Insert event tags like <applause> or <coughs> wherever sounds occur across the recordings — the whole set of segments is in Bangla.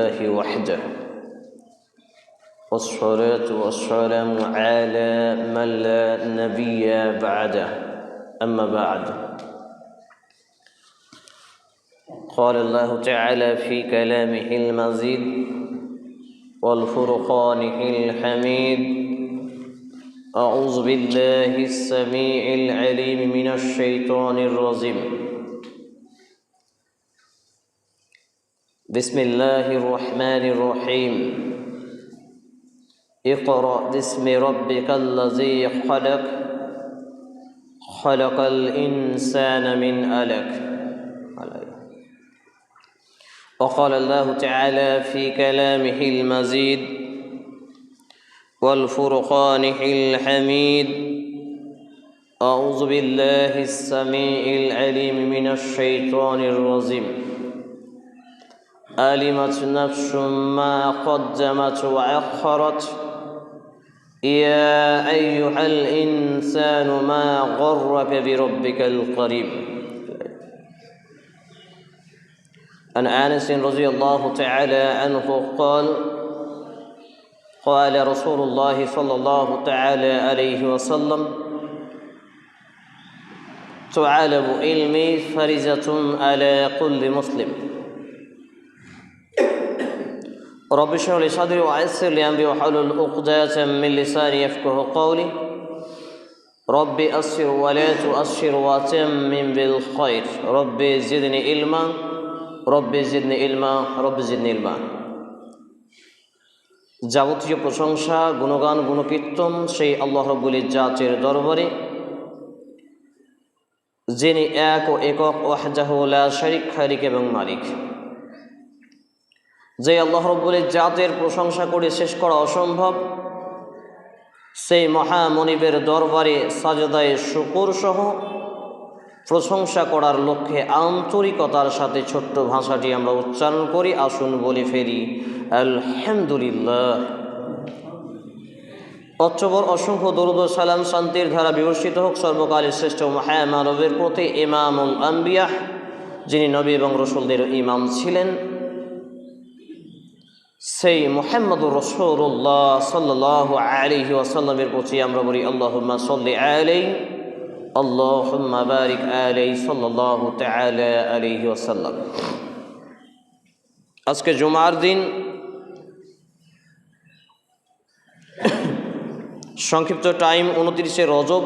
الله وحده. والصلاة والسلام على من لا نبي بعده. أما بعد. قال الله تعالى في كلامه المزيد والفرقانه الحميد. أعوذ بالله السميع العليم من الشيطان الرجيم. بسم الله الرحمن الرحيم. اقرأ باسم ربك الذي خلق. خلق الإنسان من ألك وقال الله تعالى في كلامه المزيد والفرقانه الحميد. أعوذ بالله السميع العليم من الشيطان الرجيم. علمت نفس ما قدمت وأخرت. يا أيها الإنسان ما غرك بربك القريب. عن أنس رضي الله تعالى عنه قال قال رسول الله صلى الله تعالى عليه وسلم تعالب علمي فرزة على كل مسلم. رب اشرح لي صدري ويسر لي امري واحلل عقدة من لساني يفقه قولي رب أسر ولا تؤسر وتمم بالخير رب زدني علما رب زدني علما رب زدني علما যাবতীয় প্রশংসা গুণগান গুণকীর্তন সেই আল্লাহ রব্বুল জাতের দরবারে যিনি এক ও একক ওয়াহজাহুল্লা শরিক খারিক এবং মালিক যে আল্লাহ রব্বুলের জাতের প্রশংসা করে শেষ করা অসম্ভব, সেই মহামনিবের দরবারে সাজদায় শুকুর সহ প্রশংসা করার লক্ষ্যে আন্তরিকতার সাথে ছোট্ট ভাষাটি আমরা উচ্চারণ করি, আসুন বলে ফেরি, আলহামদুলিল্লাহ। অচ্চবর অসংখ্য দরুদ সালাম শান্তির ধারা বিবর্ষিত হোক, সর্বকালের শ্রেষ্ঠ মানবের প্রতি ইমামুল আম্বিয়াহ যিনি নবী এবং রসুলদের ইমাম ছিলেন। সেই মোহাম্মদুর রসৌল্লাহ সাল্লাহ আলিহি ওয়াসাল্লামের প্রতি আমরা বলি, আল্লাহুম্মা সাল্লি আলাই আল্লাহুম্মা বারিক আলাই সাল্লাহ আলাইহি ওয়াসাল্লাম। আজকে জুমার দিন <coughs> সংক্ষিপ্ত টাইম উনত্রিশে রজব,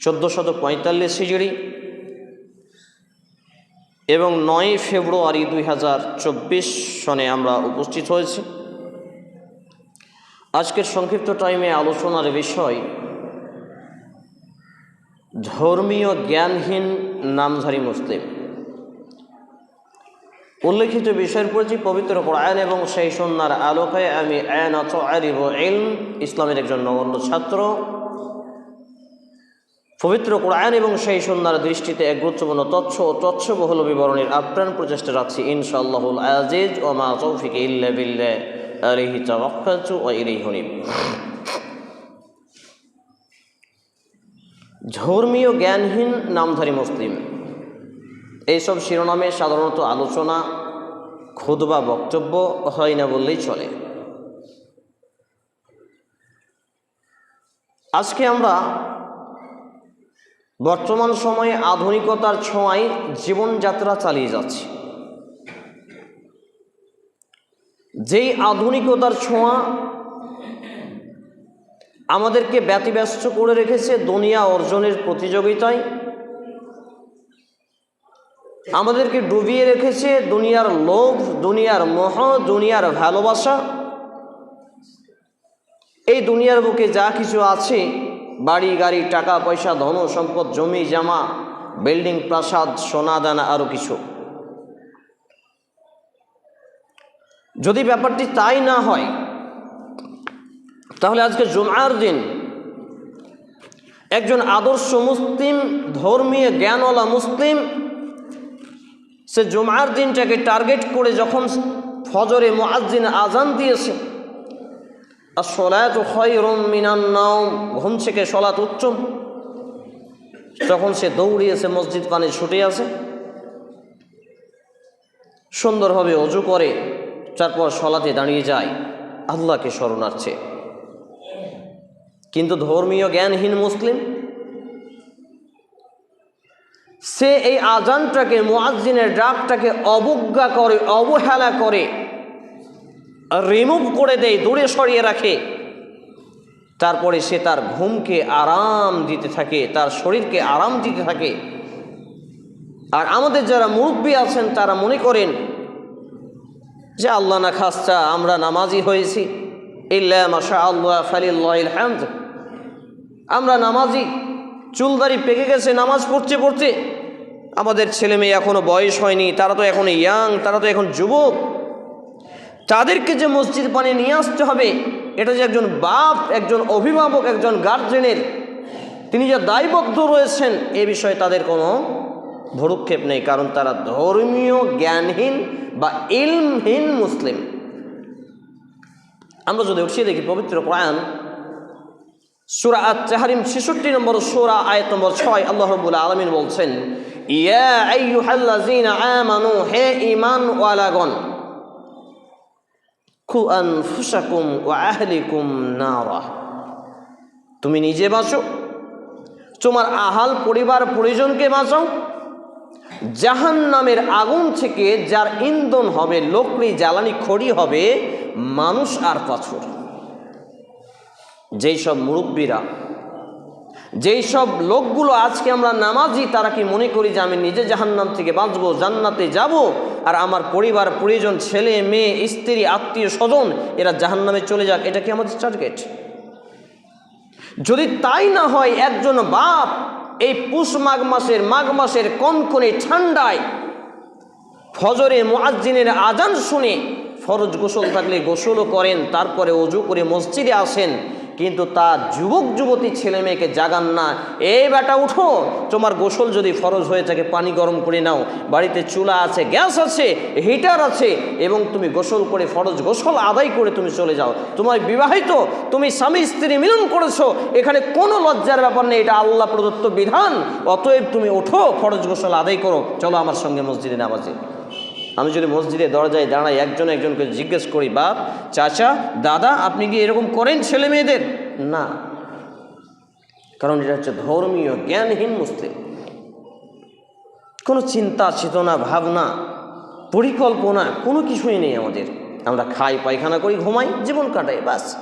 চোদ্দোশত পঁয়তাল্লিশ হিজড়ি। এবং নয় ফেব্রুয়ারি দুই হাজার চব্বিশ সনে আমরা উপস্থিত হয়েছি। আজকের সংক্ষিপ্ত টাইমে আলোচনার বিষয়, ধর্মীয় জ্ঞানহীন নামধারী মুসলিম। উল্লেখিত বিষয়ের প্রতি পবিত্র কোরআন এবং সেই সন্ন্যার আলোকে আমি আয়ন আলিব ইলম, ইসলামের একজন নগণ্য ছাত্র পবিত্র কোরআন এবং সেই সন্ন্যার দৃষ্টিতে এক গুরুত্বপূর্ণ তথ্য ও তথ্যবহুল বিবরণের আপ্রাণ প্রচেষ্টা রাখছি ইনশাআল্লাহুল আজিজ ও মা হুনিব ধর্মীয় জ্ঞানহীন নামধারী মুসলিম। এইসব শিরোনামে সাধারণত আলোচনা খুদ বা বক্তব্য হয় না বললেই চলে। আজকে আমরা বর্তমান সময়ে আধুনিকতার ছোঁয়ায় জীবনযাত্রা চালিয়ে যাচ্ছে। যেই আধুনিকতার ছোঁয়া আমাদেরকে ব্যতিব্যস্ত করে রেখেছে দুনিয়া অর্জনের প্রতিযোগিতায়, আমাদেরকে ডুবিয়ে রেখেছে দুনিয়ার লোভ, দুনিয়ার মোহ, দুনিয়ার ভালোবাসা। এই দুনিয়ার বুকে যা কিছু আছে বাড়ি, গাড়ি, টাকা, পয়সা, ধন, সম্পদ, জমি, জামা, বিল্ডিং, প্রাসাদ, সোনা, দানা আরও কিছু। যদি ব্যাপারটি তাই না হয়, তাহলে আজকে জুমার দিন একজন আদর্শ মুসলিম, ধর্মীয় জ্ঞানওয়ালা মুসলিম, সে জুমার দিনটাকে টার্গেট করে যখন ফজরে মোয়াজ্জিন আজান দিয়েছে আর সলাত খয়রুম মিনান নাও ঘুম থেকে সলাত উত্তম তখন সে দৌড়িয়েছে, মসজিদ পানে ছুটে আছে। সুন্দরভাবে অজু করে, তারপর সলাতে দাঁড়িয়ে যায়। আল্লাহকে শরণার্থে। কিন্তু ধর্মীয় জ্ঞানহীন মুসলিম, সে এই আজানটাকে মুয়াজ্জিনের ডাকটাকে অবজ্ঞা করে, অবহেলা করে রিমুভ করে দেয়, দূরে সরিয়ে রাখে। তারপরে সে তার ঘুমকে আরাম দিতে থাকে, তার শরীরকে আরাম দিতে থাকে। আর আমাদের যারা মুরব্বী আছেন, তারা মনে করেন যে আল্লাহ না খাস্তা, আমরা নামাজি হয়েছি। হামদ আমরা নামাজি, চুলদারি পেকে গেছে, নামাজ পড়তে পড়তে। আমাদের ছেলে মেয়ে এখনও বয়স হয়নি, তারা তো এখন ইয়াং, তারা তো এখন যুবক। তাদেরকে যে মসজিদ পানে নিয়ে আসতে হবে, এটা যে একজন বাপ, একজন অভিভাবক, একজন গার্জেনের তিনি যে দায়বদ্ধ রয়েছেন, এ বিষয়ে তাদের কোনো ভরুক্ষেপ নেই, কারণ তারা ধর্মীয় জ্ঞানহীন বা ইলমহীন মুসলিম। আমরা যদি উঠিয়ে দেখি পবিত্র কোরআন, সুরা আত চাহারিম ছেষট্টি নম্বর সুরা, আয়াত নম্বর ছয়, আল্লাহ রবুল্লা আলমিন বলছেন, ইয়া আইয়ুহাল্লাযীনা আমানু, হে ঈমান ওয়ালাগণ তুমি নিজে বাঁচো। তোমার আহাল পরিবার পরিজনকে বাঁচাও। জাহান নামের আগুন থেকে যার ইন্ধন হবে, লোকড়ি, জ্বালানি, খড়ি হবে, মানুষ আর পাথর। যেই সব মুরব্বীরা যেই সব লোকগুলো আজকে আমরা নামাজি, তারা কি মনে করি যে আমি নিজে জাহান্নাম থেকে বাঁচবো, জান্নাতে যাব? আর আমার পরিবার, পরিজন, ছেলে, মেয়ে, স্ত্রী, আত্মীয়, স্বজন, এরা জাহান্নামে চলে যাক, এটা কি আমাদের টার্গেট যদি তাই না হয়, একজন বাপ এই পুষ মাঘ মাসের মাঘ মাসের কনকনে ঠান্ডায় ফজরে মুআজ্জিনের আজান শুনে ফরজ গোসল থাকলে গোসলও করেন, তারপরে অজু করে মসজিদে আসেন কিন্তু তার যুবক যুবতী ছেলে মেয়েকে জাগান না। এই বেটা, উঠো। তোমার গোসল যদি ফরজ হয়ে থাকে, পানি গরম করে নাও। বাড়িতে চুলা আছে, গ্যাস আছে, হিটার আছে, এবং তুমি গোসল করে ফরজ গোসল আদায় করে তুমি চলে যাও। তোমার বিবাহিত, তুমি স্বামী স্ত্রী মিলন করেছ, এখানে কোনো লজ্জার ব্যাপার নেই, এটা আল্লাহ প্রদত্ত বিধান। অতএব তুমি ওঠো, ফরজ গোসল আদায় করো। চলো আমার সঙ্গে মসজিদে নামাজে। আমি যদি মসজিদে দরজায় দাঁড়াই, একজন একজনকে জিজ্ঞেস করি, বাপ, চাচা, দাদা, আপনি কি এরকম করেন ছেলে মেয়েদের? না। কারণ এটা হচ্ছে ধর্মীয়, জ্ঞানহীন মুসলিম। কোনো চিন্তা, চেতনা, ভাবনা, পরিকল্পনা, কোনো কিছুই নেই আমাদের। আমরা খাই, পায়খানা করি, ঘুমাই, জীবন কাটাই, বাস।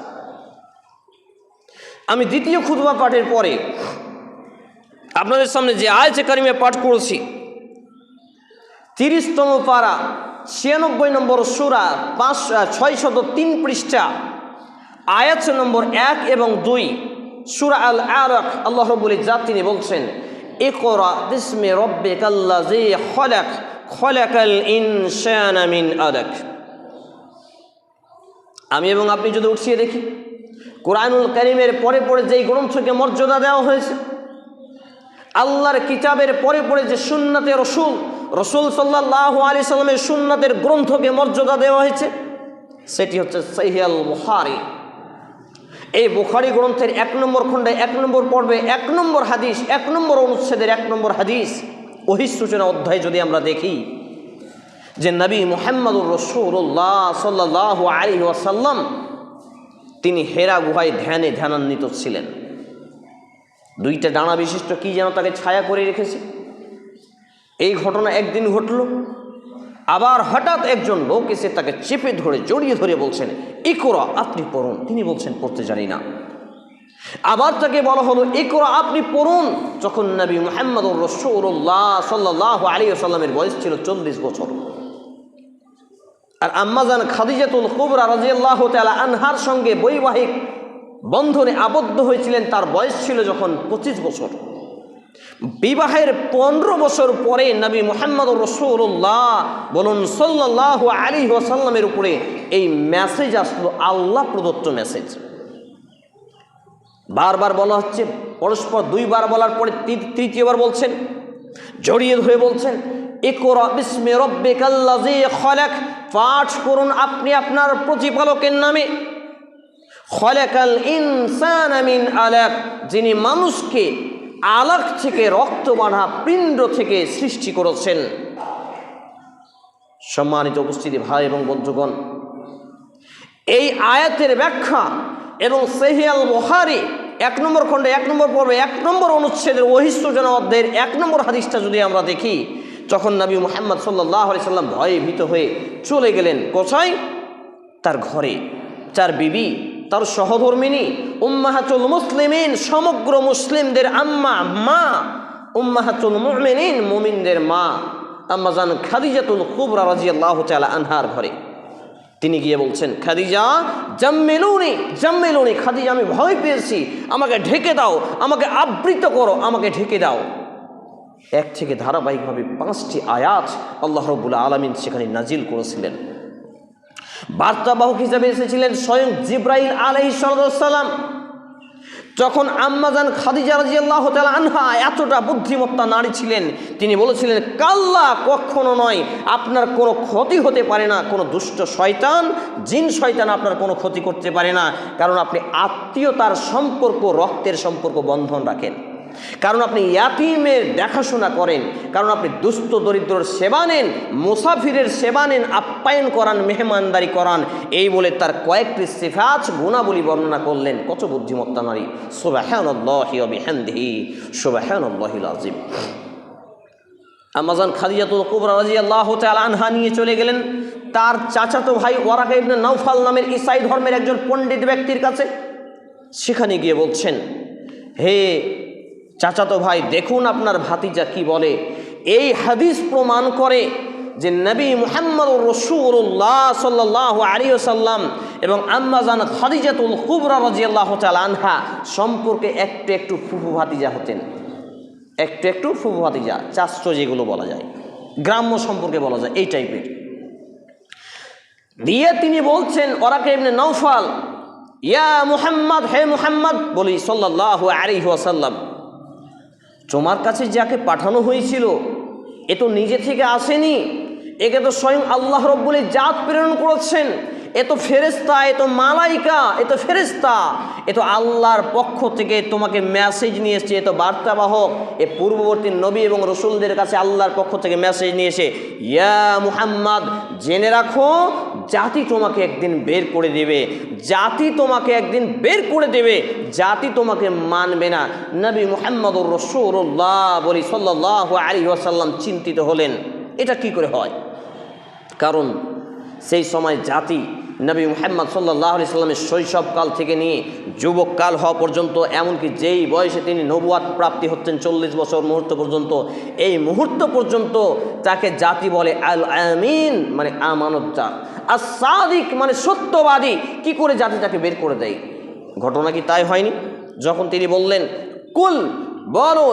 আমি দ্বিতীয় খুদবা পাঠের পরে আপনাদের সামনে যে আয়চে কারিমে পাঠ করেছি তিরিশতম পারা, ছিয়ানব্বই নম্বর সুরা, পাঁচ ছয় শত তিন পৃষ্ঠা, আয়াত নম্বর এক এবং দুই, সুরা আল আরক আল্লাহ রবুল যা তিনি বলছেন, ইকরা বিসমে রব্বে কাল্লা যে খলাক, খলাকাল ইনসান মিন আলাক আমি এবং আপনি যদি উঠিয়ে দেখি, কোরআনুল করিমের পরে পরে যেই গ্রন্থকে মর্যাদা দেওয়া হয়েছে, আল্লাহর কিতাবের পরে পরে যে সুন্নাতে রসুল রসুল সাল্লাহ আলি সাল্লামের সুন্নাতের গ্রন্থকে মর্যাদা দেওয়া হয়েছে। সেটি হচ্ছে সহিয়াল বুখারি। এই বুখারি গ্রন্থের এক নম্বর খণ্ডে, এক নম্বর পর্বে, এক নম্বর হাদিস, এক নম্বর অনুচ্ছেদের এক নম্বর হাদিস, ওহি সূচনা অধ্যায় যদি আমরা দেখি, যে নবী মোহাম্মদুর রসুল্লাহ সাল্লাহ আলী ওয়াসাল্লাম, তিনি হেরা গুহায় ধ্যানে ধ্যানান্বিত ছিলেন। দুইটা ডানা বিশিষ্ট কি যেন তাকে ছায়া করে রেখেছে? এই ঘটনা একদিন ঘটল। আবার হঠাৎ একজন লোক এসে তাকে চেপে ধরে, জড়িয়ে ধরে বলছেন, ইকোরা, আপনি পড়ুন। তিনি বলছেন, পড়তে জানি না। আবার তাকে বলা হলো, ইকোরা, আপনি পড়ুন। যখন নবী মোহাম্মদ রসুল্লাহ সাল্লাহ আলী সাল্লামের বয়স ছিল চল্লিশ বছর। আর আম্মাজান খাদিজাতুল কুবরা রাজিয়াল্লাহ তালা আনহার সঙ্গে বৈবাহিক বন্ধনে আবদ্ধ হয়েছিলেন, তার বয়স ছিল যখন পঁচিশ বছর। বিবাহের পনেরো বছর পরে নবী মোহাম্মদ রসুল্লাহ বলুন সাল্লাহ আলী ওসাল্লামের উপরে এই মেসেজ আসলো, আল্লাহ প্রদত্ত মেসেজ বারবার বলা হচ্ছে, পরস্পর দুইবার বলার পরে তৃতীয়বার বলছেন, জড়িয়ে ধরে বলছেন পাঠ করুন আপনি আপনার প্রতিপালকের নামে। খলাকাল ইনসান আলাক যিনি মানুষকে আলাক থেকে রক্ত বাঁধা পিণ্ড থেকে সৃষ্টি করেছেন। সম্মানিত উপস্থিতি ভাই এবং বন্ধুগণ, এই আয়াতের ব্যাখ্যা এবং সেহিয়াল বহারি এক নম্বর খণ্ডে, এক নম্বর পর্বে, এক নম্বর অনুচ্ছেদের ওহিস্তুজনা অধ্যায়ের এক নম্বর হাদিসটা যদি আমরা দেখি, যখন নবী মোহাম্মদ সাল্লাহ আলি সাল্লাম ভয়ে ভীত হয়ে চলে গেলেন কোথায়? তার ঘরে। তার বিবি তার সহধর্মিনী, উম্মাহাতুল মুসলিমিন, সমগ্র মুসলিমদের আম্মা, মা, উম্মাহাতুল মুমিনিন, মুমিনদের মা, আম্মাজান খাদিজাতুল কুবরা রাজিয়াল্লাহু তাআলা আনহার ঘরে। তিনি গিয়ে বলছেন, খাদিজা, জাম্মেলুনি জাম্মেলুনি, খাদিজা, আমি ভয় পেয়েছি। আমাকে ঢেকে দাও, আমাকে আবৃত করো, আমাকে ঢেকে দাও। এক থেকে ধারাবাহিকভাবে পাঁচটি আয়াত আল্লাহ রবুল্লা আলমিন সেখানে নাজিল করেছিলেন। বার্তাবাহক হিসাবে এসেছিলেন স্বয়ং জিব্রাইল আলহি সালাম। যখন আম্মাজান খাদিজা রাজিয়াল্লাহ তাআলা আনহা এতটা বুদ্ধিমত্তা নারী ছিলেন, তিনি বলেছিলেন, কাল্লা কখনো নয়, আপনার কোনো ক্ষতি হতে পারে না, কোনো দুষ্ট শয়তান, জিন শয়তান আপনার কোনো ক্ষতি করতে পারে না, কারণ আপনি আত্মীয়তার সম্পর্ক, রক্তের সম্পর্ক বন্ধন রাখেন। কারণ আপনি ইয়াতিমের দেখাশোনা করেন, কারণ আপনি দুস্থ দরিদ্রর সেবা নেন, মুসাফিরের সেবা নেন, আপ্যায়ন করান, মেহমানদারি করান, এই বলে তার কয়েকটি সিফাজ গুণাবলী বর্ণনা করলেন কত বুদ্ধিমত্তা নারী। সোবাহানল্লাহিল আজিম আমাজান খাদিজাতুল কুবরা রাজি আল্লাহ আনহা নিয়ে চলে গেলেন। তার চাচাতো ভাই ওয়ারাকা ইবনে নামের ইসাই ধর্মের একজন পণ্ডিত ব্যক্তির কাছে। সেখানে গিয়ে বলছেন, হে চাচাতো ভাই, দেখুন আপনার ভাতিজা কি বলে। এই হাদিস প্রমাণ করে যে নবী মুহাম্মদ রসুল্লাহ সাল্লাহ আলিয়াল্লাম এবং আম্মাজান খাদিজাতুল কুবরা রাজিয়াল্লাহ তাল আনহা সম্পর্কে একটু একটু ফুফু ভাতিজা হতেন। একটু একটু ফুফু ভাতিজা চাস্ত্র যেগুলো বলা যায়, গ্রাম্য সম্পর্কে বলা যায়, এই টাইপের দিয়ে তিনি বলছেন ওরাকে এমনি নৌফাল ইয়া মুহাম্মদ, হে মুহাম্মদ, বলি সাল্লাহ আলিহি ওয়াসাল্লাম তোমার কাছে যাকে পাঠানো হয়েছিল, এ তো নিজে থেকে আসেনি। একে তো স্বয়ং আল্লাহ রব্বুল জাত প্রেরণ করেছেন। এ তো ফেরেস্তা এ তো মালাইকা, এ তো ফেরেস্তা এ তো আল্লাহর পক্ষ থেকে তোমাকে মেসেজ নিয়ে এসছে, এ তো বার্তাবাহক। এ পূর্ববর্তী নবী এবং রসুলদের কাছে আল্লাহর পক্ষ থেকে মেসেজ নিয়ে এসে, ইয়া মুহাম্মদ, জেনে রাখো, জাতি তোমাকে একদিন বের করে দেবে। জাতি তোমাকে একদিন বের করে দেবে। জাতি তোমাকে মানবে না। নবী মুহাম্মদুর রসুল্লাহ বলি সাল্লাহ আলী ওয়াসাল্লাম চিন্তিত হলেন। এটা কি করে হয়? কারণ সেই সময় জাতি নবী মুহাম্মদ সাল্লাহ আলি সাল্লামের শৈশবকাল থেকে নিয়ে যুবককাল হওয়া পর্যন্ত, এমনকি যেই বয়সে তিনি নবুয়াত প্রাপ্তি হচ্ছেন চল্লিশ বছর মুহূর্ত পর্যন্ত, এই মুহূর্ত পর্যন্ত তাকে জাতি বলে আল আমিন মানে আমানতদার। আর সাদিক মানে সত্যবাদী, কি করে জাতি তাকে বের করে দেয়? ঘটনা কি তাই হয়নি? যখন তিনি বললেন, কুল, বলো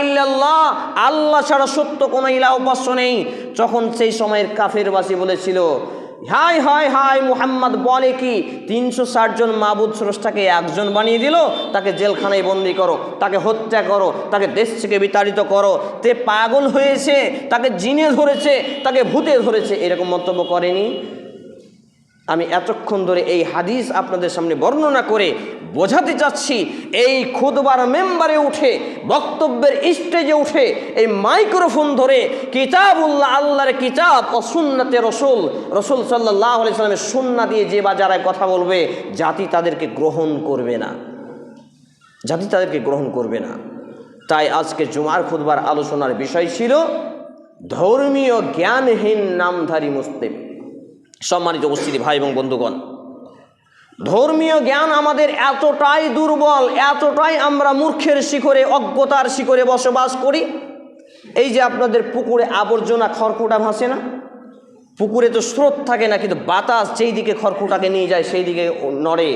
ইল্লাল্লাহ, আল্লাহ ছাড়া সত্য কোনো ইলা উপাস্য নেই। যখন সেই সময়ের কাফের কাফেরবাসী বলেছিল হাই হাই হাই, মুহাম্মদ বলে কি? তিনশো ষাট জন মাবুদ স্রষ্টাকে একজন বানিয়ে দিল? তাকে জেলখানায় বন্দি করো, তাকে হত্যা করো, তাকে দেশ থেকে বিতাড়িত করো। তে পাগল হয়েছে, তাকে জিনে ধরেছে, তাকে ভূতে ধরেছে, এরকম মন্তব্য করেনি? আমি এতক্ষণ ধরে এই হাদিস আপনাদের সামনে বর্ণনা করে বোঝাতে চাচ্ছি, এই খুদবার মেম্বারে উঠে, বক্তব্যের স্টেজে উঠে, এই মাইক্রোফোন ধরে কিতাবুল্লাহ, আল্লাহর কিতাব ও সুন্নাতে রসুল রসুল সাল্লাহ সাল্লামের সুন্না দিয়ে যে বা যারা কথা বলবে, জাতি তাদেরকে গ্রহণ করবে না। জাতি তাদেরকে গ্রহণ করবে না। তাই আজকে জুমার খুদবার আলোচনার বিষয় ছিল, ধর্মীয় জ্ঞানহীন নামধারী মুসলিম। সম্মানিত উপস্থিতি, ভাই এবং বন্ধুগণ। ধর্মীয় জ্ঞান আমাদের এতটাই দুর্বল, এতটাই আমরা মূর্খের শিখরে, অজ্ঞতার শিখরে বসবাস করি। এই যে আপনাদের পুকুরে আবর্জনা খড়কুটা ভাসে না? পুকুরে তো স্রোত থাকে না, কিন্তু বাতাস যেই দিকে খড়কুটাকে নিয়ে যায় সেই দিকে নড়ে।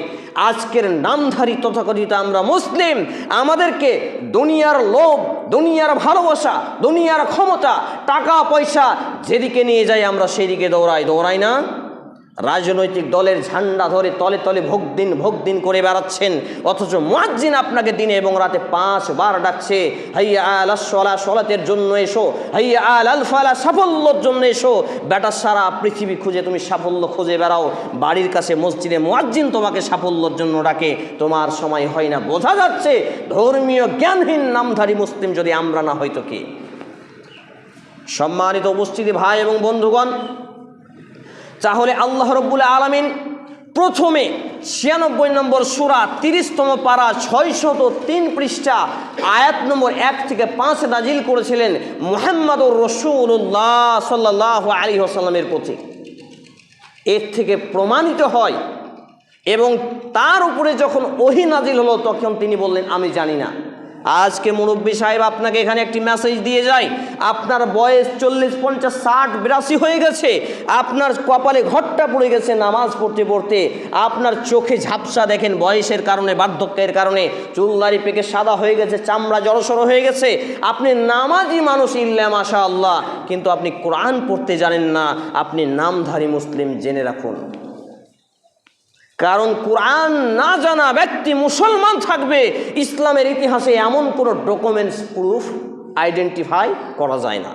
আজকের নামধারী তথাকথিত আমরা মুসলিম, আমাদেরকে দুনিয়ার লোভ, দুনিয়ার ভালোবাসা, দুনিয়ার ক্ষমতা টাকা পয়সা যেদিকে নিয়ে যায় আমরা সেই দিকে দৌড়াই। দৌড়াই না? রাজনৈতিক দলের ঝান্ডা ধরে তলে তলে ভোগ দিন ভোগ দিন করে বেড়াচ্ছেন। অথচ মুয়াজ্জিন আপনাকে দিনে এবং রাতে পাঁচবার ডাকছে, হাইয়া আল সলা সলাতের জন্য এসো। হাইয়া আল আল ফালা সাফল্যর জন্য এসো। বেটা, সারা পৃথিবী খুঁজে তুমি সাফল্য খুঁজে বেড়াও। বাড়ির কাছে মসজিদে মুয়াজ্জিন তোমাকে সাফল্যর জন্য ডাকে। তোমার সময় হয় না। বোঝা যাচ্ছে ধর্মীয় জ্ঞানহীন নামধারী মুসলিম যদি আমরা না, হয়তো কে? সম্মানিত উপস্থিতি, ভাই এবং বন্ধুগণ তাহলে আল্লাহ রব্বুল আলমিন প্রথমে ছিয়ানব্বই নম্বর সুরা তিরিশতম পারা ছয়শত তিন পৃষ্ঠা, আয়াত নম্বর এক থেকে পাঁচ নাজিল করেছিলেন মোহাম্মদুর রসুল্লাহ সাল্লাহ আলী আসাল্লামের প্রতি। এর থেকে প্রমাণিত হয় এবং তার উপরে যখন ওহি নাজিল হলো, তখন তিনি বললেন, আমি জানি না। আজকে মুরব্বী সাহেব আপনাকে এখানে একটি মেসেজ দিয়ে যায়। আপনার বয়স চল্লিশ, পঞ্চাশ, ষাট, বিরাশি হয়ে গেছে। আপনার কপালে ঘরটা পড়ে গেছে নামাজ পড়তে পড়তে। আপনার চোখে ঝাপসা দেখেন বয়সের কারণে, বার্ধক্যের কারণে। চুল চুলদারি পেকে সাদা হয়ে গেছে, চামড়া জড়সড় হয়ে গেছে। আপনি নামাজি মানুষ ইল্লা মাশা আল্লাহ কিন্তু আপনি কোরআন পড়তে জানেন না। আপনি নামধারী মুসলিম জেনে রাখুন। কারণ কোরআন না জানা ব্যক্তি মুসলমান থাকবে, ইসলামের ইতিহাসে এমন কোনো ডকুমেন্টস প্রুফ আইডেন্টিফাই করা যায় না।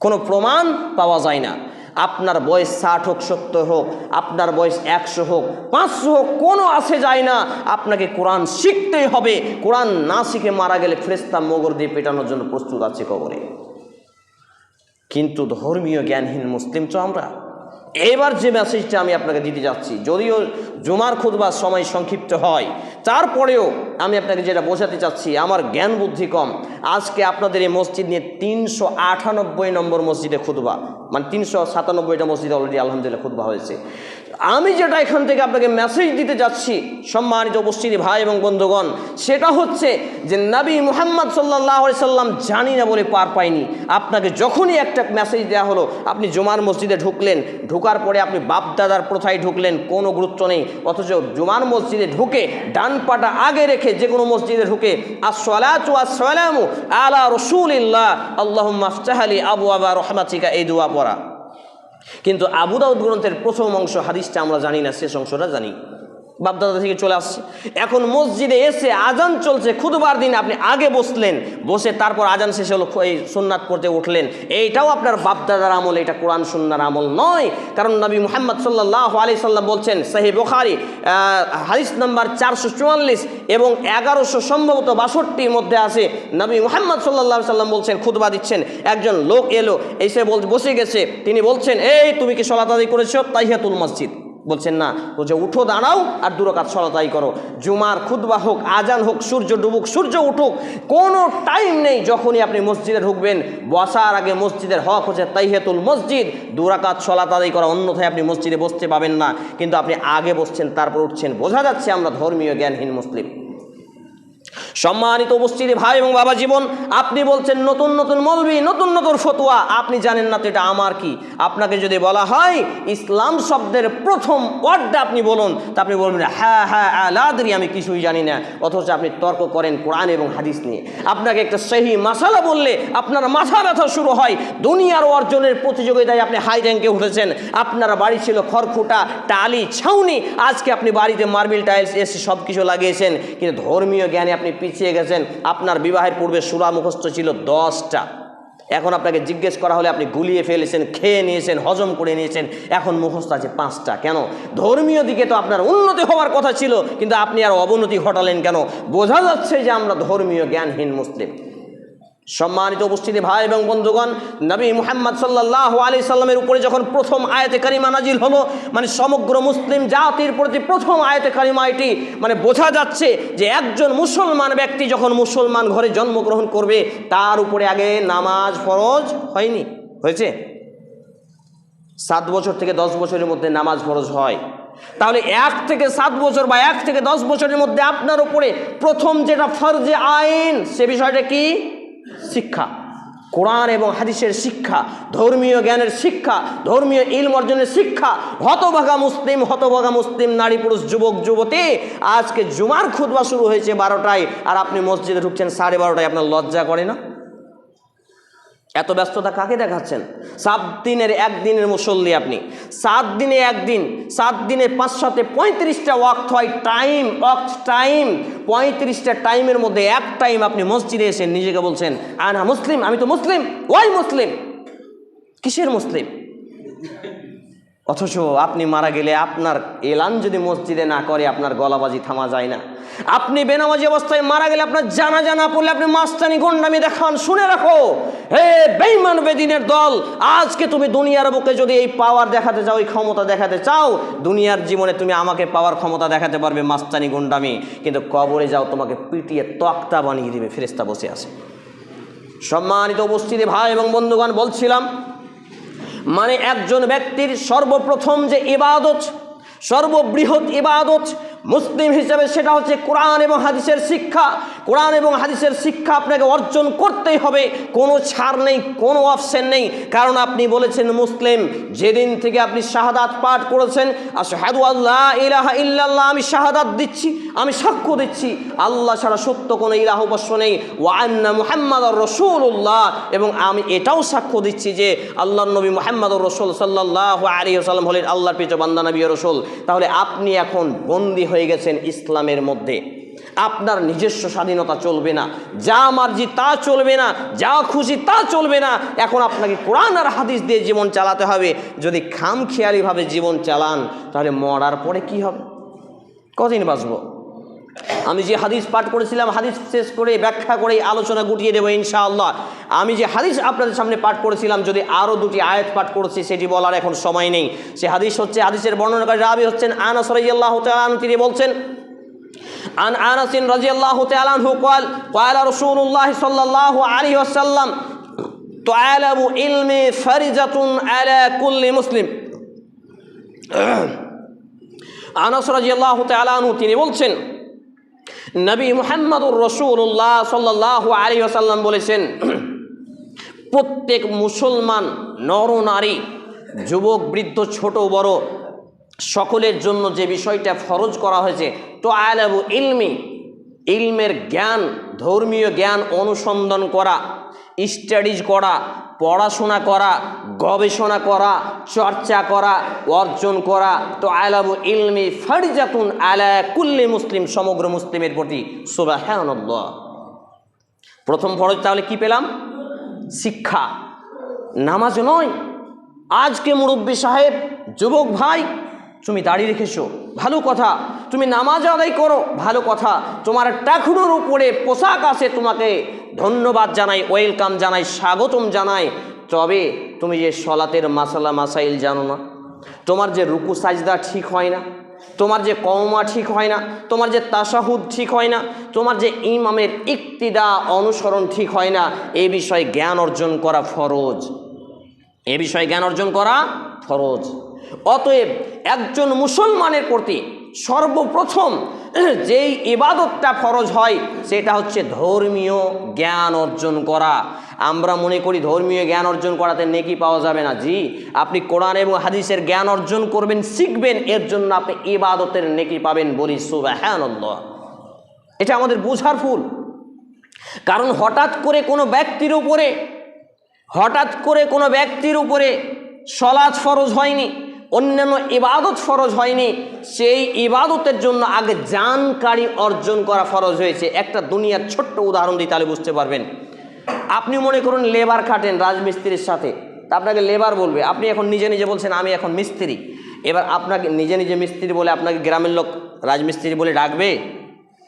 কোনো প্রমাণ পাওয়া যায় না। আপনার বয়স ষাট হোক, সত্তর হোক, আপনার বয়স একশো হোক, পাঁচশো হোক, কোনো আসে যায় না। আপনাকে কোরআন শিখতেই হবে। কোরআন না শিখে মারা গেলে ফ্রেস্তা মগর দিয়ে পেটানোর জন্য প্রস্তুত আছে কবরে। কিন্তু ধর্মীয় জ্ঞানহীন মুসলিম তো আমরা। এবার যে মেসেজটা আমি আপনাকে দিতে যাচ্ছি, যদিও জুমার খুদবার সময় সংক্ষিপ্ত হয়, তারপরেও আমি আপনাকে যেটা বোঝাতে চাচ্ছি, আমার জ্ঞান বুদ্ধি কম। আজকে আপনাদের এই মসজিদ নিয়ে তিনশো আটানব্বই নম্বর মসজিদে খুদবা মানে তিনশো সাতানব্বইটা মসজিদে অলরেডি আলহামদুলিল্লাহ খুদবা হয়েছে। আমি যেটা এখান থেকে আপনাকে মেসেজ দিতে যাচ্ছি, সম্মানিত উপস্থিতি ভাই এবং বন্ধুগণ, সেটা হচ্ছে যে নবী মুহাম্মদ সাল্লাহ সাল্লাম জানি না বলে পার পাইনি আপনাকে যখনই একটা মেসেজ দেওয়া হলো, আপনি জুমার মসজিদে ঢুকলেন, ঢুকার পরে আপনি বাপদাদার প্রথায় ঢুকলেন, কোনো গুরুত্ব নেই। অথচ জুমার মসজিদে ঢুকে ডান পাটা আগে রেখে যে কোনো মসজিদে ঢুকে আসসালামু আলা রসুলিল্লাহ আল্লাহ আবু আবা রহমাতিকা, এই দোয়া পড়া। কিন্তু আবু দাউদ গ্রন্থের প্রথম অংশ হাদিসটা আমরা জানি না শেষ অংশটা জানি। বাপদাদা থেকে চলে আসছে। এখন মসজিদে এসে আজান চলছে খুদবার দিন আপনি আগে বসলেন, বসে তারপর আজান শেষে হলো এই সুন্নাত করতে উঠলেন। এইটাও আপনার বাপদাদার আমল, এটা কোরআন সুন্নার আমল নয়। কারণ নবী মোহাম্মদ সাল্লাহ আলি সাল্লাম বলছেন সাহি বোখারি হাদিস নাম্বার চারশো চুয়াল্লিশ এবং এগারোশো সম্ভবত বাষট্টির মধ্যে আছে। নবী মোহাম্মদ সাল্লাহ সাল্লাম বলছেন খুদবা দিচ্ছেন, একজন লোক এলো, এসে বসে গেছে। তিনি বলছেন, এই, তুমি কি সলাত আদায় করেছ? তাইহাতুল মসজিদ। বলছেন, না, বলছে, উঠো, দাঁড়াও আর দুরকাত সলাতাই করো। জুমার খুদবা হোক, আজান হোক, সূর্য ডুবুক, সূর্য উঠুক, কোনো টাইম নেই যখনই আপনি মসজিদে ঢুকবেন। বসার আগে মসজিদের হক হচ্ছে তাইহেতুল মসজিদ। দুরাকাত সলাত আদায় করা অন্যথায় আপনি মসজিদে বসতে পাবেন না। কিন্তু আপনি আগে বসছেন, তারপর উঠছেন। বোঝা যাচ্ছে আমরা ধর্মীয় জ্ঞানহীন মুসলিম। সম্মানিত উপস্থিতি ভাই এবং বাবা জীবন, আপনি বলছেন নতুন নতুন মলবি, নতুন নতুন ফতুয়া। আপনি জানেন না তো এটা আমার কি? আপনাকে যদি বলা হয়, ইসলাম শব্দের প্রথম ওয়ার্ডটা আপনি বলুন, তা আপনি বলবেন হ্যাঁ হ্যাঁ আলাদি আমি কিছুই জানি না। অথচ আপনি তর্ক করেন কোরআন এবং হাদিস নিয়ে। আপনাকে একটা সেই মাসালা বললে আপনার মাথা ব্যথা শুরু হয়। দুনিয়ার অর্জনের প্রতিযোগিতায় আপনি হাই র্যাঙ্কে উঠেছেন। আপনার বাড়ি ছিল খড়খুটা, টালি, ছাউনি। আজকে আপনি বাড়িতে মার্বেল টাইলস, এসে সব কিছু লাগিয়েছেন। কিন্তু ধর্মীয় জ্ঞানে আপনি পিছিয়ে গেছেন, আপনার বিবাহের পূর্বে সুরা মুখস্থ ছিল দশটা। এখন আপনাকে জিজ্ঞেস করা হলে আপনি গুলিয়ে ফেলেছেন, খেয়ে নিয়েছেন, হজম করে নিয়েছেন, এখন মুখস্থ আছে পাঁচটা। কেন? ধর্মীয় দিকে তো আপনার উন্নতি হওয়ার কথা ছিল, কিন্তু আপনি আর অবনতি ঘটালেন কেন? বোঝা যাচ্ছে যে আমরা ধর্মীয় জ্ঞানহীন মুসলিম। সম্মানিত উপস্থিতি ভাই এবং বন্ধুগণ, নবী মুহাম্মদ সাল্লাহ আলি সাল্লামের উপরে যখন প্রথম আয়াতে কারিমা নাজিল হলো মানে সমগ্র মুসলিম জাতির প্রতি প্রথম আয়াতে কারিমা এটি মানে বোঝা যাচ্ছে যে একজন মুসলমান ব্যক্তি যখন মুসলমান ঘরে জন্মগ্রহণ করবে, তার উপরে আগে নামাজ ফরজ হয়নি, হয়েছে? সাত বছর থেকে দশ বছরের মধ্যে নামাজ ফরজ হয়। তাহলে এক থেকে সাত বছর বা এক থেকে দশ বছরের মধ্যে আপনার উপরে প্রথম যেটা ফরজে আইন, সে বিষয়টা কি? শিক্ষা। কোরআন এবং হাদিসের শিক্ষা, ধর্মীয় জ্ঞানের শিক্ষা, ধর্মীয় ইলম অর্জনের শিক্ষা, হতভাগা মুসলিম হতভাগা মুসলিম নারী পুরুষ, যুবক, যুবতী, আজকে জুমার খুদবা শুরু হয়েছে বারোটায়, আর আপনি মসজিদে ঢুকছেন সাড়ে বারোটায়, আপনার লজ্জা করে না? এত ব্যস্ততা কাকে দেখাচ্ছেন? সাত দিনের একদিনের মুসল্লি আপনি। সাত দিনে একদিন সাত দিনে পাঁচ সাথে পঁয়ত্রিশটা ওয়াক্ত হয়, টাইম, ওয়াক্ত টাইম। পঁয়ত্রিশটা টাইমের মধ্যে এক টাইম আপনি মসজিদে এসে নিজেকে বলছেন, আনা মুসলিম, আমি তো মুসলিম ওই মুসলিম? কিসের মুসলিম? অথচ আপনি মারা গেলে আপনার এলান যদি মসজিদে না করে, আপনার গলাবাজি থামা যায় না। আপনি বেনামাজি অবস্থায় মারা গেলে আপনার জানা জানা পড়লে আপনি মাস্তানি গন্ডামি দেখান, শুনে রাখো। হে বেইমান বেদিনের দল, আজকে তুমি দুনিয়ার বুকে যদি এই পাওয়ার দেখাতে চাও, এই ক্ষমতা দেখাতে চাও, দুনিয়ার জীবনে তুমি আমাকে পাওয়ার ক্ষমতা দেখাতে পারবে মাস্তানি গুন্ডামি। কিন্তু কবরে যাও, তোমাকে পিটিয়ে তক্তা বানিয়ে দিবে ফেরেস্তা বসে আছে। সম্মানিত উপস্থিতি, ভাই এবং বন্ধুগণ, বলছিলাম মানে একজন ব্যক্তির সর্বপ্রথম যে ইবাদত, সর্ববৃহৎ ইবাদত মুসলিম হিসেবে সেটা হচ্ছে কোরআন এবং হাদিসের শিক্ষা। কোরআন এবং হাদিসের শিক্ষা আপনাকে অর্জন করতেই হবে। কোনো ছাড় নেই, কোনো অপশন নেই। কারণ আপনি বলেছেন মুসলিম, যেদিন থেকে আপনি শাহাদাত পাঠ করেছেন, আশহাদু আল্লাহ ইলাহা ইল্লাল্লাহ, আমি শাহাদাত দিচ্ছি, আমি সাক্ষ্য দিচ্ছি। আল্লাহ ছাড়া সত্য কোনো ইলাহ উপাস্য নেই। ওয়ান্না মুহাম্মদ রসুল্লাহ এবং আমি এটাও সাক্ষ্য দিচ্ছি যে আল্লাহ নবী মোহাম্মদ রসুল সাল্লাহ আলী সাল্লাম হলেন আল্লাহর পিছু বান্দা, নবী রসুল। তাহলে আপনি এখন বন্দী হয়ে গেছেন ইসলামের মধ্যে। আপনার নিজস্ব স্বাধীনতা চলবে না। যা মার্জি তা চলবে না, যা খুশি তা চলবে না। এখন আপনাকে কোরআন আর হাদিস দিয়ে জীবন চালাতে হবে। যদি খামখেয়ালিভাবে জীবন চালান, তাহলে মরার পরে কি হবে? কদিন বাঁচবো? আমি যে হাদিস পাঠ করেছিলাম হাদিস শেষ করে ব্যাখ্যা করে আলোচনা গুটিয়ে দেবো ইনশাআল্লাহ আমি যে হাদিস আপনাদের সামনে পাঠ করেছিলাম যদি আরও দুটি আয়াত পাঠ করেছি সেটি বলার এখন সময় নেই সে হাদিস হচ্ছে হাদিসের বর্ণনাকারী রাবি হচ্ছেন আনাস রাদিয়াল্লাহু তাআলা তিনি বলছেন عن انس رضي الله تعالى عنه قال قال رسول الله صلى الله عليه وسلم تعلم علمي فرجة على كل مسلم আনাস রাজিয়াল্লাহ তালানহু তিনি বলছেন নবী মুহাম্মদুর রসুল্লাহ সাল্লাহ আলী আসাল্লাম বলেছেন, প্রত্যেক মুসলমান নর নারী, যুবক, বৃদ্ধ, ছোট, বড়, সকলের জন্য যে বিষয়টা ফরজ করা হয়েছে, তো আলাবু ইলমি, ইলমের জ্ঞান, ধর্মীয় জ্ঞান অনুসন্ধান করা, স্টাডিজ করা পড়াশোনা করা, গবেষণা করা, চর্চা করা, অর্জন করা, তো আলাবু ইলমি ফারিজাতুন আলা কুল্লি মুসলিম, সমগ্র মুসলিমের প্রতি সুবাহান্লাহ প্রথম ফরজ তাহলে কি পেলাম? শিক্ষা। নামাজ নয়। আজকে মুরব্বী সাহেব, যুবক ভাই, তুমি দাড়ি রেখেছো, ভালো কথা। তুমি নামাজ আদায় করো, ভালো কথা। তোমার টাকুনোর উপরে পোশাক আছে, তোমাকে ধন্যবাদ জানাই, ওয়েলকাম জানাই, স্বাগতম জানাই। তবে তুমি যে সলাতের মাসালা মাসাইল জানো না, তোমার যে রুকু সাজদা ঠিক হয় না, তোমার যে কওমা ঠিক হয় না, তোমার যে তাসাহুদ ঠিক হয় না, তোমার যে ইমামের ইক্তিদা অনুসরণ ঠিক হয় না, এ বিষয়ে জ্ঞান অর্জন করা ফরজ। এ বিষয়ে জ্ঞান অর্জন করা ফরজ। অতএব একজন মুসলমানের প্রতি সর্বপ্রথম <clears throat> যেই ইবাদতটা ফরজ হয়, সেটা হচ্ছে ধর্মীয় জ্ঞান অর্জন করা। আমরা মনে করি ধর্মীয় জ্ঞান অর্জন করাতে নেকি পাওয়া যাবে না। জি, আপনি কোরআন এবং হাদিসের জ্ঞান অর্জন করবেন, শিখবেন, এর জন্য আপনি ইবাদতের নেকি পাবেন বলি সুবাহানন্দ এটা আমাদের বোঝার ফুল। কারণ হঠাৎ করে কোনো ব্যক্তির উপরে, হঠাৎ করে কোনো ব্যক্তির উপরে সলাজ ফরজ হয়নি। অন্যান্য ইবাদত ফরজ হয়নি, সেই ইবাদতের জন্য আগে জানকারি অর্জন করা ফরজ হয়েছে। একটা দুনিয়ার ছোট্ট উদাহরণ দিই তাহলে বুঝতে পারবেন। আপনি মনে করুন লেবার খাটেন রাজমিস্ত্রির সাথে, তা আপনাকে লেবার বলবে, আপনি এখন নিজে নিজে বলছেন, আমি এখন মিস্ত্রি। এবার আপনাকে নিজে নিজে মিস্ত্রি বলে আপনাকে গ্রামের লোক রাজমিস্ত্রি বলে ডাকবে?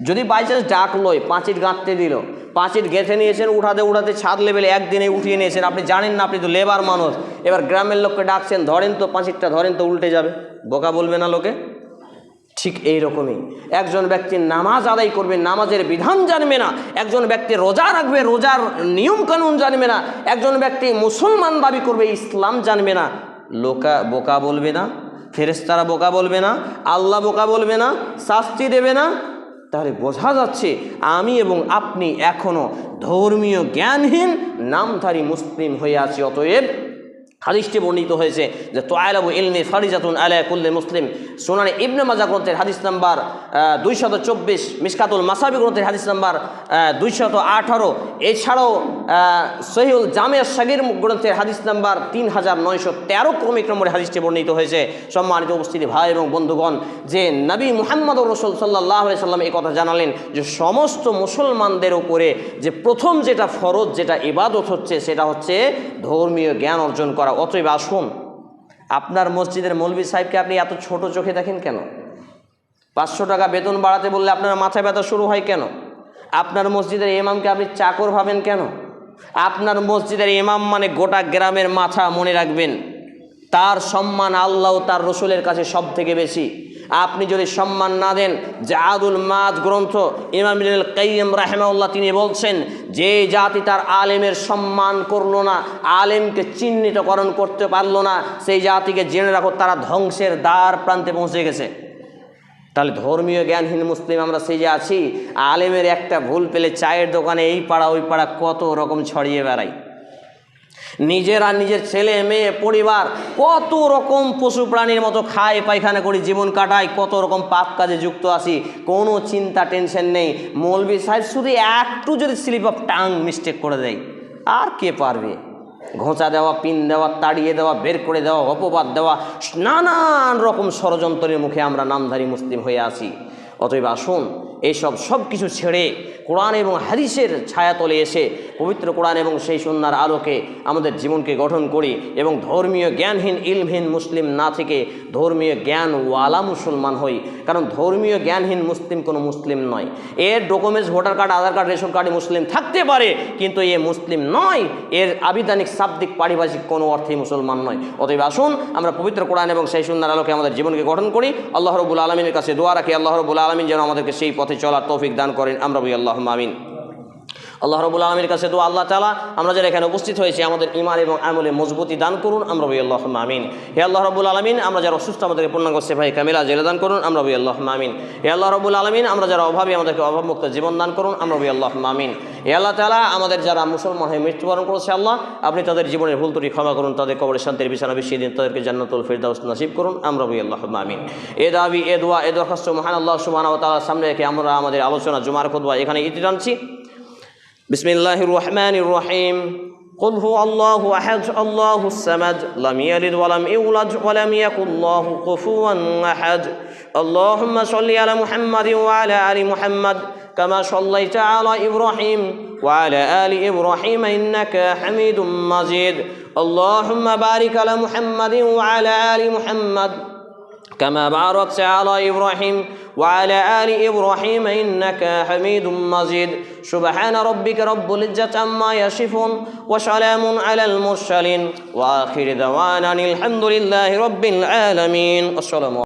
যদি চান্স ডাকলোই পাঁচির গাঁথতে দিল, পাঁচির গেঁথে নিয়েছেন, উঠাতে উঠাতে ছাদ লেভেলে একদিনে উঠিয়ে নিয়েছেন, আপনি জানেন না, আপনি তো লেবার মানুষ, এবার গ্রামের লোককে ডাকছেন, ধরেন তো পাঁচিরটা, ধরেন তো উল্টে যাবে, বোকা বলবে না লোকে? ঠিক এই রকমই একজন ব্যক্তি নামাজ আদায় করবে, নামাজের বিধান জানবে না, একজন ব্যক্তি রোজা রাখবে, রোজার নিয়ম কানুন জানবে না, একজন ব্যক্তি মুসলমান দাবি করবে, ইসলাম জানবে না, লোকা বোকা বলবে না ফেরেস্তারা বোকা বলবে না, আল্লাহ বোকা বলবে না, শাস্তি দেবে না তাহলে বোঝা যাচ্ছে আমি এবং আপনি এখনও ধর্মীয় জ্ঞানহীন, নামধারী মুসলিম হয়ে আছি। অতএব হাদিসটি বর্ণিত হয়েছে যে, তোয়ালাবু ইলমি ফারিজাতুন আলা কুল্লে মুসলিম। সোনানি ইবনে মাজা গ্রন্থের হাদিস নাম্বার দুইশত চব্বিশ, মিসকাতুল মাসাবি গ্রন্থের হাদিস নাম্বার দুইশত আঠারো। এছাড়াও সহিউল জামিয়া সাগির গ্রন্থের হাদিস নাম্বার তিন হাজার নয়শো তেরো ক্রমিক নম্বরে হাদিসটি বর্ণিত হয়েছে। সম্মানিত উপস্থিতি ভাই এবং বন্ধুগণ, যে নবী মুহাম্মদ রসুল সাল্লাহ সাল্লাম এই কথা জানালেন যে সমস্ত মুসলমানদের উপরে যে প্রথম যেটা ফরজ, যেটা ইবাদত হচ্ছে, সেটা হচ্ছে ধর্মীয় জ্ঞান অর্জন করা। অতএব আসুন, আপনার মসজিদের মৌলবী সাহেবকে আপনি এত ছোট চোখে দেখেন কেন? পাঁচশো টাকা বেতন বাড়াতে বললে আপনার মাথায় ব্যথা শুরু হয় কেন? আপনার মসজিদের ইমামকে আপনি চাকর ভাবেন কেন? আপনার মসজিদের ইমাম মানে গোটা গ্রামের মাথা মনে রাখবেন। তার সম্মান আল্লাহ তার রসুলের কাছে সব থেকে বেশি। আপনি যদি সম্মান না দেন জাহাদুল মাজ গ্রন্থ ইমাম কাইয়িম রাহেমাউল্লাহ তিনি বলছেন, যে জাতি তার আলেমের সম্মান করল না, আলেমকে চিহ্নিতকরণ করতে পারল না, সেই জাতিকে জেনে রাখো তারা ধ্বংসের দ্বার প্রান্তে পৌঁছে গেছে। তাহলে ধর্মীয় জ্ঞানহীন মুসলিম আমরা সেই যে আছি, আলেমের একটা ভুল পেলে চায়ের দোকানে এই পাড়া, ওই পাড়া কত রকম ছড়িয়ে বেড়াই নিজেরা নিজের ছেলে, মেয়ে, পরিবার কত রকম পশু প্রাণীর মতো খায়, পায়খানা করি, জীবন কাটাই, কত রকম পাপ কাজে যুক্ত আসি কোনো চিন্তা, টেনশন নেই। মৌলবী সাহেব শুধু একটু যদি স্লিপ অফ টাং মিস্টেক করে দেয়, আর কে পারবে? ঘোঁচা দেওয়া, পিন দেওয়া, তাড়িয়ে দেওয়া, বের করে দেওয়া, অপবাদ দেওয়া, নানান রকম ষড়যন্ত্রের মুখে আমরা নামধারী মুসলিম হয়ে আছি। অতএব আসুন এইসব সব কিছু ছেড়ে কোরআন এবং হাদিসের ছায়াতলে এসে পবিত্র কোরআন এবং সেই সন্ন্যার আলোকে আমাদের জীবনকে গঠন করি এবং ধর্মীয় জ্ঞানহীন, ইলমহীন মুসলিম না থেকে ধর্মীয় জ্ঞানওয়ালা মুসলমান হই। কারণ ধর্মীয় জ্ঞানহীন মুসলিম কোনো মুসলিম নয়। এর documents, voter card, Aadhaar card, ration কার্ডে মুসলিম থাকতে পারে, কিন্তু এ মুসলিম নয়। এর আবিধানিক, শাব্দিক, পারিভাষিক কোনো অর্থেই মুসলমান নয়। অতএব আসুন, আমরা পবিত্র কোরআন এবং সেই সুন্দর আলোকে আমাদের জীবনকে গঠন করি। আল্লাহ রবুল আলমিনের কাছে দোয়া রাখি। আল্লাহ রবুল আলমিন যেন আমাদেরকে সেই পথে চলার তৌফিক দান করেন। আমরা বলি আল্লাহ আমিন। আল্লাহ রবুল আলমীর কাছে দোয়া আল্লাহ তালা আমরা যারা এখানে উপস্থিত হয়েছি, আমাদের ইমান এবং আমলে মজবুতি দান করুন, আমরা বলি আল্লাহ আমিন। হে আল্লাহ রবুল আলমিন, আমরা যারা অসুস্থ, আমাদেরকে পূর্ণাঙ্গ সেভাই কামিলা জেলে দান করুন, আমরা বলি আল্লাহ আমিন। হে আল্লাহ রবুল আলমিন, আমরা যারা অভাবী, আমাদেরকে অভাবমুক্ত জীবন দান করুন, আমরা বলি আল্লাহ আমিন। হে আল্লাহ তালা আমাদের যারা মুসলমান হয়ে মৃত্যুবরণ করেছে আল্লাহ, আপনি তাদের জীবনের ভুল ত্রুটি ক্ষমা করুন, তাদের কবরের শান্তির বিছানা বিছিয়ে দিন, তাদেরকে জান্নাতুল ফিরদাউস নসিব করুন, আমরা বলি আল্লাহ আমিন। এ দাবি, এ দোয়া, এ দরখাস্ত মহান আল্লাহ ওয়া তাআলার সামনে রেখে আমরা আমাদের আলোচনা জুমার খুতবা এখানে ইতি টানছি। بسم الله الرحمن الرحيم. قل هو الله أحد الله الصمد لم يلد ولم يولد ولم يكن الله كفوا أحد. اللهم صل على محمد وعلى آل محمد كما صليت على إبراهيم وعلى آل إبراهيم إنك حميد مجيد. اللهم بارك على محمد وعلى آل محمد كما باركت على إبراهيم وعلى آل إبراهيم إنك حميد مجيد. سبحان ربك رب العزة عما يصفون وسلام على المرسلين. وآخر دعوانا الحمد لله رب العالمين. السلام